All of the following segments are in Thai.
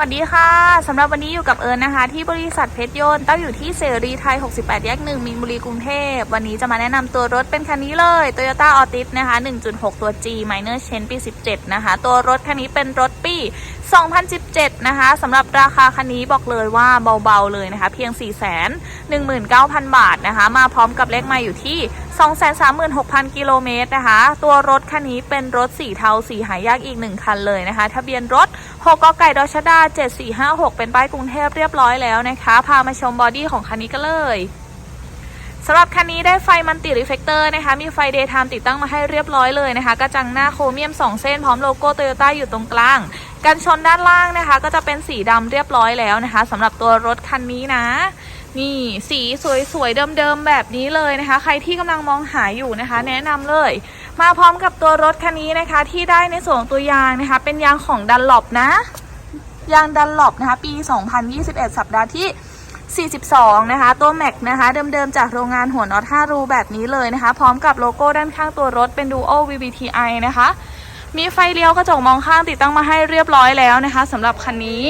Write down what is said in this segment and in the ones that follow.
สวัสดีค่ะสำหรับวันนี้อยู่กับเอิญนะคะ ที่บริษัทเพชรยนต์ตั้งอยู่ที่เสรีไทย 68 แยก 1มินบุรีกรุงเทพ วันนี้จะมาแนะนำตัวรถเป็นคันนี้เลย Toyota Altis นะคะ 1.6 ตัว G Minor c h a n ปี 17 นะคะ ตัวรถคันนี้เป็นรถปี 2017 นะคะสำหรับราคาคันนี้บอกเลยว่าเบาๆเลยนะคะ เพียง 419,000 บาทนะคะ มาพร้อมกับเลขไมาอยู่ที่236,000 กิโลเมตรนะคะ ตัวรถคันนี้เป็นรถสีเทาสีหายากอีกหนึ่งคันเลยนะคะ ทะเบียนรถ 6กไก่ดอชดา 7456 เป็นป้ายกรุงเทพเรียบร้อยแล้วนะคะ พามาชมบอดี้ของคันนี้กันเลยสำหรับคันนี้ได้ไฟมันติรีเฟกเตอร์นะคะ มีไฟเดย์ไทม์ติดตั้งมาให้เรียบร้อยเลยนะคะ กระจังหน้าโครเมียม 2 เส้นพร้อมโลโก้โตโยต้าอยู่ตรงกลาง กันชนด้านล่างนะคะ ก็จะเป็นสีดำเรียบร้อยแล้วนะคะสำหรับตัวรถคันนี้นะ นี่สีสวยๆเดิมๆแบบนี้เลยนะคะ ใครที่กำลังมองหาอยู่นะคะ แนะนำเลย มาพร้อมกับตัวรถคันนี้นะคะที่ได้ในส่วนตัวยางนะคะ เป็นยางของดันหลบนะยางดันหลบนะคะปี 2021 สัปดาห์ที่ 42 นะคะ ตัวแม็กนะคะ เดิมๆ จากโรงงานหัวน็อต5รูแบบนี้เลยนะคะ พร้อมกับโลโก้ด้านข้างตัวรถเป็น Duo VVTi นะคะ มีไฟเลี้ยวกระจกมองข้างติดตั้งมาให้เรียบร้อยแล้วนะคะสำหรับคันนี้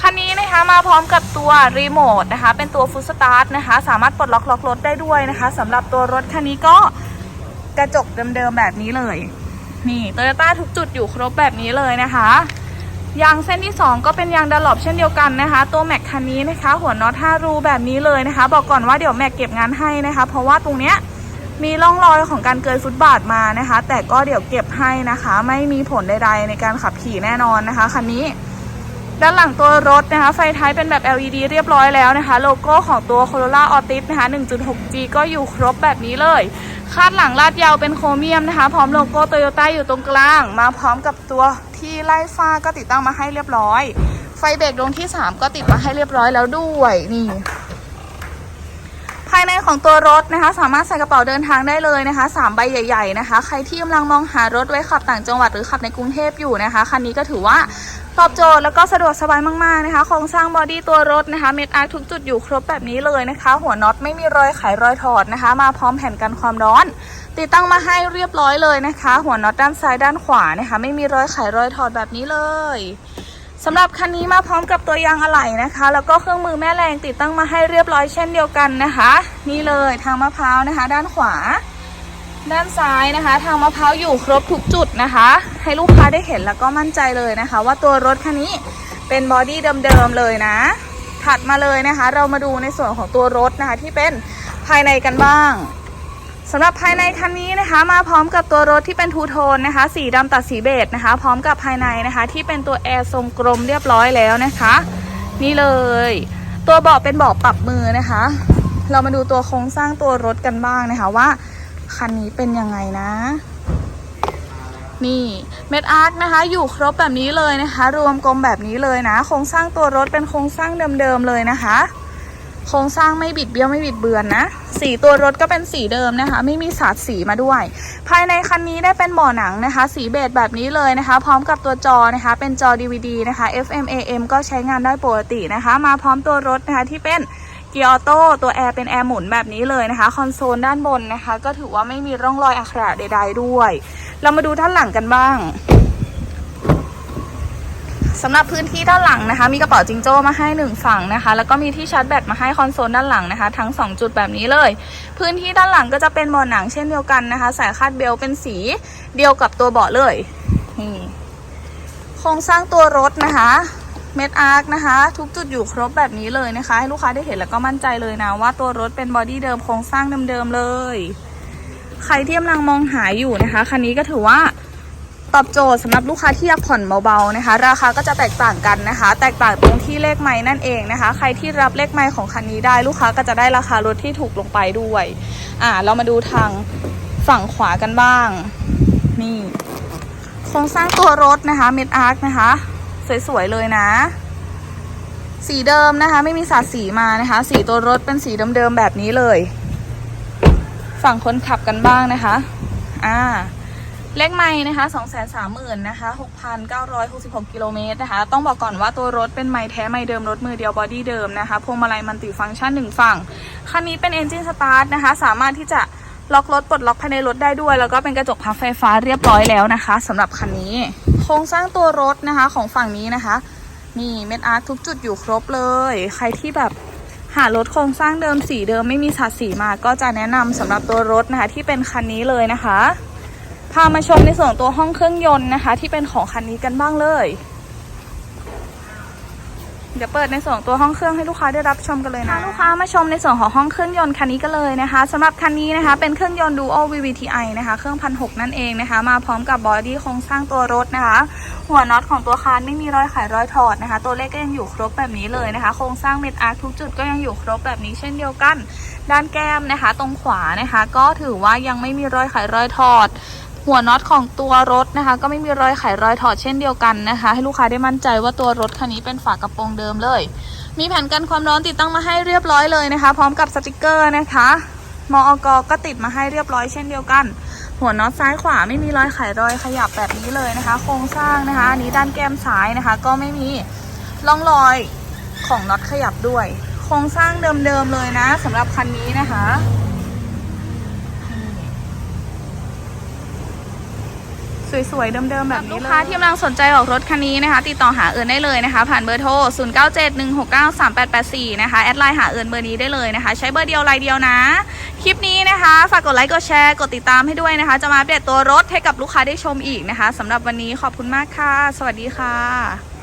คันนี้นะคะมาพร้อมกับตัวรีโมทนะคะ เป็นตัวฟุตสตาร์ทนะคะ สามารถปลดล็อกล็อกรถได้ด้วยนะคะสำหรับตัวรถคันนี้ก็ กระจกเดิมๆแบบนี้เลย นี่โตโยต้าทุกจุดอยู่ครบแบบนี้เลยนะคะยางเส้นที่ 2 ก็เป็นยางดัลลอปเช่นเดียวกันนะคะ ตัวแม็กคันนี้นะคะ หัวน็อต5รูแบบนี้เลยนะคะ บอกก่อนว่าเดี๋ยวแม็กเก็บงานให้นะคะ เพราะว่าตรงเนี้ยมีร่องรอยของการเกยฟุตบาทมานะคะ แต่ก็เดี๋ยวเก็บให้นะคะ ไม่มีผลใดๆในการขับขี่แน่นอนนะคะคันนี้ ด้านหลังตัวรถนะคะ ไฟท้ายเป็นแบบ LED เรียบร้อยแล้วนะคะ โลโก้ของตัว Corolla Altis นะคะ 1.6G ก็อยู่ครบแบบนี้เลย คาดหลังลาดยาวเป็นโครเมียมนะคะ พร้อมโลโก้โตโยต้าอยู่ตรงกลาง มาพร้อมกับตัวที่ไล่ฟ้าก็ติดตั้งมาให้เรียบร้อย ไฟเบรกดวงที่ 3 ก็ติดมาให้เรียบร้อยแล้วด้วยนี่ายในของตัวรถนะคะ สามารถใส่กระเป๋าเดินทางได้เลยนะคะ 3 ใบใหญ่ ๆนะคะ ใครที่กำลังมองหารถไว้ขับต่างจังหวัดหรือขับในกรุงเทพอยู่นะคะ คันนี้ก็ถือว่าตอบโจทย์แล้วก็สะดวกสบายมากๆนะคะ โครงสร้างบอดี้ตัวรถนะคะ เม็ดอาร์ทุกจุดอยู่ครบแบบนี้เลยนะคะ หัวน็อตไม่มีรอยไขรอยถอดนะคะ มาพร้อมแผ่นกันความร้อน ติดตั้งมาให้เรียบร้อยเลยนะคะ หัวน็อตด้านซ้ายด้านขวานะคะ ไม่มีรอยไขรอยถอดแบบนี้เลย สำหรับคันนี้มาพร้อมกับตัวยางอะไหล่นะคะ แล้วก็เครื่องมือแม่แรงติดตั้งมาให้เรียบร้อยเช่นเดียวกันนะคะ นี่เลยทางมะพร้าวนะคะ ด้านขวา ด้านซ้ายนะคะ ทางมะพร้าวอยู่ครบทุกจุดนะคะ ให้ลูกค้าได้เห็นแล้วก็มั่นใจเลยนะคะ ว่าตัวรถคันนี้เป็นบอดี้เดิมๆเลยนะ ถัดมาเลยนะคะ เรามาดูในส่วนของตัวรถนะคะที่เป็นภายในกันบ้าง สำหรับภายในคันนี้นะคะมาพร้อมกับตัวรถที่เป็นทูโทนนะคะ สีดำตัดสีเบจนะคะ พร้อมกับภายในนะคะ ที่เป็นตัวแอร์ทรงกลมเรียบร้อยแล้วนะคะ นี่เลย ตัวเบาะเป็นเบาะปรับมือนะคะ เรามาดูตัวโครงสร้างตัวรถกันบ้างนะคะว่าคันนี้เป็นยังไงนะ นี่เม็ดอาร์คนะคะ อยู่ครบแบบนี้เลยนะคะ รวมกลมแบบนี้เลยนะ โครงสร้างตัวรถเป็นโครงสร้างเดิมๆเลยนะคะ โครงสร้างไม่บิดเบี้ยวไม่บิดเบือนนะ สีตัวรถก็เป็นสีเดิมนะคะ ไม่มีสาดสีมาด้วย ภายในคันนี้ได้เป็นเบ่อหนังนะคะ สีเบจแบบนี้เลยนะคะ พร้อมกับตัวจอนะคะ เป็นจอ DVD นะคะ FM AM ก็ใช้งานได้ปกตินะคะ มาพร้อมตัวรถนะคะที่เป็นเกียร์ออโต้ตัวแอร์เป็นแอร์หมุนแบบนี้เลยนะคะ คอนโซลด้านบนนะคะ ก็ถือว่าไม่มีร่องรอยอักขระใด ๆ ด้วย เรามาดูด้านหลังกันบ้าง สำหรับพื้นที่ด้านหลังนะคะ มีกระเป๋าจิงโจ้มาให้หนึ่งฝั่งนะคะ แล้วก็มีที่ชาร์จแบตมาให้คอนโซลด้านหลังนะคะ ทั้ง 2 จุดแบบนี้เลย พื้นที่ด้านหลังก็จะเป็นเบาะหนังเช่นเดียวกันนะคะ สายคาดเบลเป็นสีเดียวกับตัวเบาะเลยนี่โครงสร้างตัวรถนะคะเม็ดอาร์คนะคะ ทุกจุดอยู่ครบแบบนี้เลยนะคะ ให้ลูกค้าได้เห็นแล้วก็มั่นใจเลยนะ ว่าตัวรถเป็นบอดี้เดิมโครงสร้างเดิมๆเลย ใครที่กำลังมองหาอยู่นะคะคันนี้ก็ถือว่า ตอบโจทย์สำหรับลูกค้าที่อยากผ่อนเบาๆนะคะ ราคาก็จะแตกต่างกันนะคะ แตกต่างตรงที่เลขไม้นั่นเองนะคะ ใครที่รับเลขไม้ของคันนี้ได้ลูกค้าก็จะได้ราคารถที่ถูกลงไปด้วยอ่าเรามาดูทางฝั่งขวากันบ้าง นี่โครงสร้างตัวรถนะคะเมดอาร์คนะคะ สวยๆเลยนะ สีเดิมนะคะ ไม่มีสาดสีมานะคะ สีตัวรถเป็นสีเดิมๆแบบนี้เลย ฝั่งคนขับกันบ้างนะคะ อ่า เลขไม่นะคะ2 3 0 0 0 0นะคะ6,966 กิโลเมตรนะคะ ต้องบอกก่อนว่าตัวรถเป็นไม้แท้ไม้เดิม รถมือเดียวบอดี้เดิมนะคะพวงมาลัยมันติฟังก์ชันหนึ่งฝั่ง คันนี้เป็น Engine Start นะคะ สามารถที่จะล็อกรถปลดล็อกภายในรถได้ด้วย แล้วก็เป็นกระจกพับไฟฟ้าเรียบร้อยแล้วนะคะสำหรับคันนี้ โครงสร้างตัวรถนะคะของฝั่งนี้นะคะ นี่เม็ดอาร์ตทุกจุดอยู่ครบเลย ใครที่แบบหารถโครงสร้างเดิมสีเดิมไม่มีสัดสีมาก็จะแนะนำสำหรับตัวรถนะคะที่เป็นคันนี้เลยนะคะามาชมในส่วนตัวห้องเครื่องยนต์นะคะ ที่เป็นของคันนี้กันบ้างเลย เดี๋ยวเปิดในส่วนตัวห้องเครื่องให้ลูกค้าได้รับชมกันเลยนะลูกค้ามาชมในส่วนของห้องเครื่องยนต์คันนี้กันเลยนะคะสำหรับคันนี้นะคะ เป็นเครื่องยนต์ Duo VVTi นะคะ เครื่องพันหนั่นเองนะคะ มาพร้อมกับบอดี้โครงสร้างตัวรถนะคะ หัวน็อตของตัวคานไม่มีรอยไขรอยถอดนะคะ ตัวเลขก็ยังอยู่ครบแบบนี้เลยนะคะ โครงสร้างเม็ดอาร์คทุกจุดก็ยังอยู่ครบแบบนี้เช่นเดียวกัน ด้านแก้มนะคะ ตรงขวานะคะ ก็ถือว่ายังไม่มีรอยไขรอยถอด หัวน็อตของตัวรถนะคะ ก็ไม่มีรอยไขรอยถอดเช่นเดียวกันนะคะ ให้ลูกค้าได้มั่นใจว่าตัวรถคันนี้เป็นฝากระโปรงเดิมเลย มีแผ่นกันความร้อนติดตั้งมาให้เรียบร้อยเลยนะคะ พร้อมกับสติกเกอร์นะคะมอกก็ติดมาให้เรียบร้อยเช่นเดียวกัน หัวน็อตซ้ายขวาไม่มีรอยไขรอยขยับแบบนี้เลยนะคะ โครงสร้างนะคะอันนี้ด้านแก้มซ้ายนะคะ ก็ไม่มีร่องรอยของน็อตขยับด้วย โครงสร้างเดิมๆเลยนะสำหรับคันนี้นะคะ สวยๆ เดิมๆ แบบนี้เลยลูกค้าที่กำลังสนใจออกรถคันนี้นะคะ ติดต่อหาเอิญได้เลยนะคะ ผ่านเบอร์โทร 0971693884 นะคะ แอดไลน์หาเอิญเบอร์นี้ได้เลยนะคะ ใช้เบอร์เดียวไลน์เดียวนะ คลิปนี้นะคะ ฝากกดไลค์ กดแชร์ กดติดตามให้ด้วยนะคะ จะมาอัปเดตตัวรถให้กับลูกค้าได้ชมอีกนะคะสำหรับวันนี้ขอบคุณมากค่ะ สวัสดีค่ะ